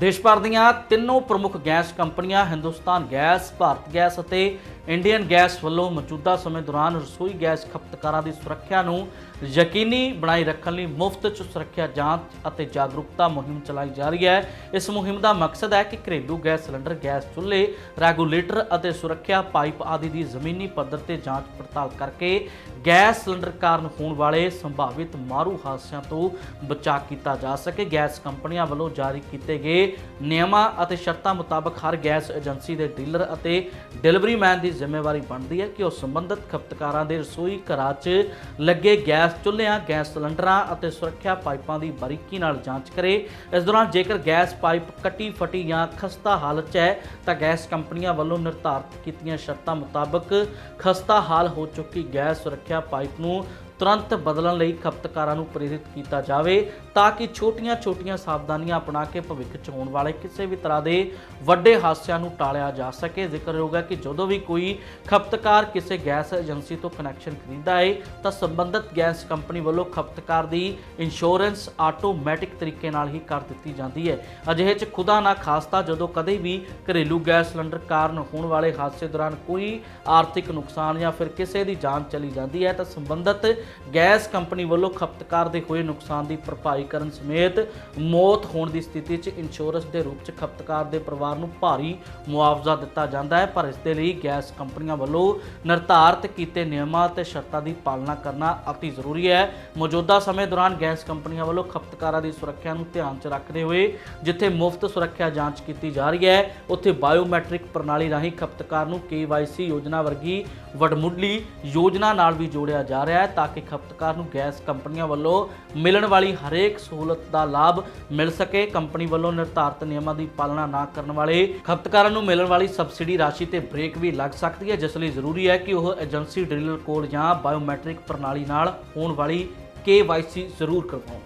ਦੇਸ਼ ਭਰ ਦੀਆਂ ਤਿੰਨੋਂ ਪ੍ਰਮੁੱਖ ਗੈਸ ਕੰਪਨੀਆਂ ਹਿੰਦੁਸਤਾਨ ਗੈਸ, ਭਾਰਤ ਗੈਸ ਅਤੇ ਇੰਡੀਅਨ ਗੈਸ ਵੱਲੋਂ ਮੌਜੂਦਾ ਸਮੇਂ ਦੌਰਾਨ ਰਸੋਈ ਗੈਸ ਖਪਤਕਾਰਾਂ ਦੀ ਸੁਰੱਖਿਆ ਨੂੰ ਯਕੀਨੀ ਬਣਾਈ ਰੱਖਣ ਲਈ ਮੁਫਤ ਚ ਸੁਰੱਖਿਆ ਜਾਂਚ ਅਤੇ ਜਾਗਰੂਕਤਾ ਮੁਹਿੰਮ ਚਲਾਈ ਜਾ ਰਹੀ ਹੈ। ਇਸ ਮੁਹਿੰਮ ਦਾ ਮਕਸਦ ਹੈ ਕਿ ਘਰੇਲੂ ਗੈਸ ਸਿਲੰਡਰ, ਗੈਸ ਚੁੱਲ੍ਹੇ, ਰੈਗੂਲੇਟਰ ਅਤੇ ਸੁਰੱਖਿਆ ਪਾਈਪ ਆਦਿ ਦੀ ਜ਼ਮੀਨੀ ਪੱਧਰ ਤੇ ਜਾਂਚ ਪੜਤਾਲ ਕਰਕੇ ਗੈਸ ਸਿਲੰਡਰ ਕਾਰਨ ਹੋਣ ਵਾਲੇ ਸੰਭਾਵਿਤ ਮਾਰੂ ਹਾਦਸਿਆਂ ਤੋਂ ਬਚਾਅ ਕੀਤਾ ਜਾ ਸਕੇ। ਗੈਸ ਕੰਪਨੀਆਂ ਵੱਲੋਂ ਜਾਰੀ ਕੀਤੇ ਗਏ ਨਿਯਮਾਂ ਅਤੇ ਸ਼ਰਤਾਂ ਮੁਤਾਬਕ ਹਰ ਗੈਸ ਏਜੰਸੀ ਦੇ ਡੀਲਰ ਅਤੇ ਡਿਲੀਵਰੀ ਮੈਨ ਦੀ ਜ਼ਿੰਮੇਵਾਰੀ ਬਣਦੀ ਹੈ ਕਿ ਉਹ ਸੰਬੰਧਿਤ ਖਪਤਕਾਰਾਂ ਦੇ ਰਸੋਈ ਘਰਾਂ 'ਚ ਲੱਗੇ ਗੈਸ ਚੁੱਲ੍ਹਿਆਂ, ਗੈਸ ਸਿਲੰਡਰਾਂ ਅਤੇ ਸੁਰੱਖਿਆ ਪਾਈਪਾਂ ਦੀ ਬਾਰੀਕੀ ਨਾਲ ਜਾਂਚ ਕਰੇ। ਇਸ ਦੌਰਾਨ ਜੇਕਰ ਗੈਸ ਪਾਈਪ ਕੱਟੀ ਫਟੀ ਜਾਂ ਖਸਤਾ ਹਾਲਤ 'ਚ ਹੈ, ਤਾਂ ਗੈਸ ਕੰਪਨੀਆਂ ਵੱਲੋਂ ਨਿਰਧਾਰਤ ਕੀਤੀਆਂ ਸ਼ਰਤਾਂ ਮੁਤਾਬਕ ਖਸਤਾ ਹਾਲ ਹੋ ਚੁੱਕੀ ਗੈਸ ਸੁਰੱਖਿਆ ਪਾਈਪ ਨੂੰ ਤੁਰੰਤ ਬਦਲਣ ਲਈ ਖਪਤਕਾਰਾਂ ਨੂੰ ਪ੍ਰੇਰਿਤ ਕੀਤਾ ਜਾਵੇ ਤਾਂ ਕਿ ਛੋਟੀਆਂ-ਛੋਟੀਆਂ ਸਾਵਧਾਨੀਆਂ ਅਪਣਾ ਕੇ ਭਵਿੱਖ 'ਚ ਹੋਣ ਵਾਲੇ ਕਿਸੇ ਵੀ ਤਰ੍ਹਾਂ ਦੇ ਵੱਡੇ ਹਾਦਸਿਆਂ ਨੂੰ ਟਾਲਿਆ ਜਾ ਸਕੇ। ਜ਼ਿਕਰਯੋਗ ਹੈ ਕਿ ਜਦੋਂ ਵੀ ਕੋਈ ਖਪਤਕਾਰ ਕਿਸੇ ਗੈਸ ਏਜੰਸੀ ਤੋਂ ਕਨੈਕਸ਼ਨ ਖਰੀਦਦਾ ਹੈ ਤਾਂ ਸੰਬੰਧਿਤ ਗੈਸ ਕੰਪਨੀ ਵੱਲੋਂ ਖਪਤਕਾਰ ਦੀ ਇੰਸ਼ੋਰੈਂਸ ਆਟੋਮੈਟਿਕ ਤਰੀਕੇ ਨਾਲ ਹੀ ਕਰ ਦਿੱਤੀ ਜਾਂਦੀ ਹੈ ਅਜਿਹੇ 'ਚ ਖੁਦਾ ਨਾ ਖਾਸਤਾ ਜਦੋਂ ਕਦੇ ਵੀ ਘਰੇਲੂ ਗੈਸ ਸਿਲੰਡਰ ਕਾਰਨ ਹੋਣ ਵਾਲੇ ਹਾਦਸੇ ਦੌਰਾਨ ਕੋਈ ਆਰਥਿਕ ਨੁਕਸਾਨ ਜਾਂ ਫਿਰ ਕਿਸੇ ਦੀ ਜਾਨ ਚਲੀ ਜਾਂਦੀ ਹੈ ਤਾਂ ਸੰਬੰਧਿਤ ਗੈਸ ਕੰਪਨੀ ਵੱਲੋਂ ਖਪਤਕਾਰ ਦੇ ਹੋਏ ਨੁਕਸਾਨ ਦੀ ਭਰਪਾਈ ਕਰਨ ਸਮੇਤ ਮੌਤ ਹੋਣ ਦੀ ਸਥਿਤੀ 'ਚ ਇੰਸ਼ੋਰੈਂਸ ਦੇ ਰੂਪ 'ਚ ਖਪਤਕਾਰ ਦੇ ਪਰਿਵਾਰ ਨੂੰ ਭਾਰੀ ਮੁਆਵਜ਼ਾ ਦਿੱਤਾ ਜਾਂਦਾ ਹੈ, ਪਰ ਇਸ ਦੇ ਲਈ ਗੈਸ ਕੰਪਨੀਆਂ ਵੱਲੋਂ ਨਿਰਧਾਰਤ ਕੀਤੇ ਨਿਯਮਾਂ ਤੇ ਸ਼ਰਤਾਂ ਦੀ ਪਾਲਣਾ ਕਰਨਾ ਅਤੀ ਜ਼ਰੂਰੀ ਹੈ। ਮੌਜੂਦਾ ਸਮੇਂ ਦੌਰਾਨ ਗੈਸ ਕੰਪਨੀਆਂ ਵੱਲੋਂ ਖਪਤਕਾਰਾਂ ਦੀ ਸੁਰੱਖਿਆ ਨੂੰ ਧਿਆਨ 'ਚ ਰੱਖਦੇ ਹੋਏ ਜਿੱਥੇ ਮੁਫਤ ਸੁਰੱਖਿਆ ਜਾਂਚ ਕੀਤੀ ਜਾ ਰਹੀ ਹੈ, ਉੱਥੇ ਬਾਇਓਮੈਟ੍ਰਿਕ ਪ੍ਰਣਾਲੀ ਰਾਹੀਂ ਖਪਤਕਾਰ ਨੂੰ KYC ਯੋਜਨਾ ਵਰਗੀ ਵਡਮੁੱਢਲੀ ਯੋਜਨਾ ਨਾਲ ਵੀ ਜੋੜਿਆ ਜਾ ਰਿਹਾ ਹੈ ਤਾਂ ਕਿ ਖਪਤਕਾਰ ਨੂੰ ਗੈਸ ਕੰਪਨੀਆਂ ਵੱਲੋਂ ਮਿਲਣ ਵਾਲੀ ਹਰੇਕ ਸਹੂਲਤ ਦਾ ਲਾਭ ਮਿਲ ਸਕੇ। ਕੰਪਨੀ ਵੱਲੋਂ ਨਿਰਧਾਰਤ ਨਿਯਮਾਂ ਦੀ ਪਾਲਣਾ ਨਾ ਕਰਨ ਵਾਲੇ ਖਪਤਕਾਰਾਂ ਨੂੰ ਮਿਲਣ ਵਾਲੀ ਸਬਸਿਡੀ ਰਾਸ਼ੀ ਤੇ ਬ੍ਰੇਕ ਵੀ ਲੱਗ ਸਕਦੀ ਹੈ, ਜਿਸ ਲਈ ਜ਼ਰੂਰੀ ਹੈ ਕਿ ਉਹ ਏਜੰਸੀ ਡਿਲੀਵਰ ਕੋਲ ਜਾਂ ਬਾਇਓਮੈਟ੍ਰਿਕ ਪ੍ਰਣਾਲੀ ਨਾਲ ਹੋਣ ਵਾਲੀ KYC ਜ਼ਰੂਰ ਕਰਵਾਉਣ।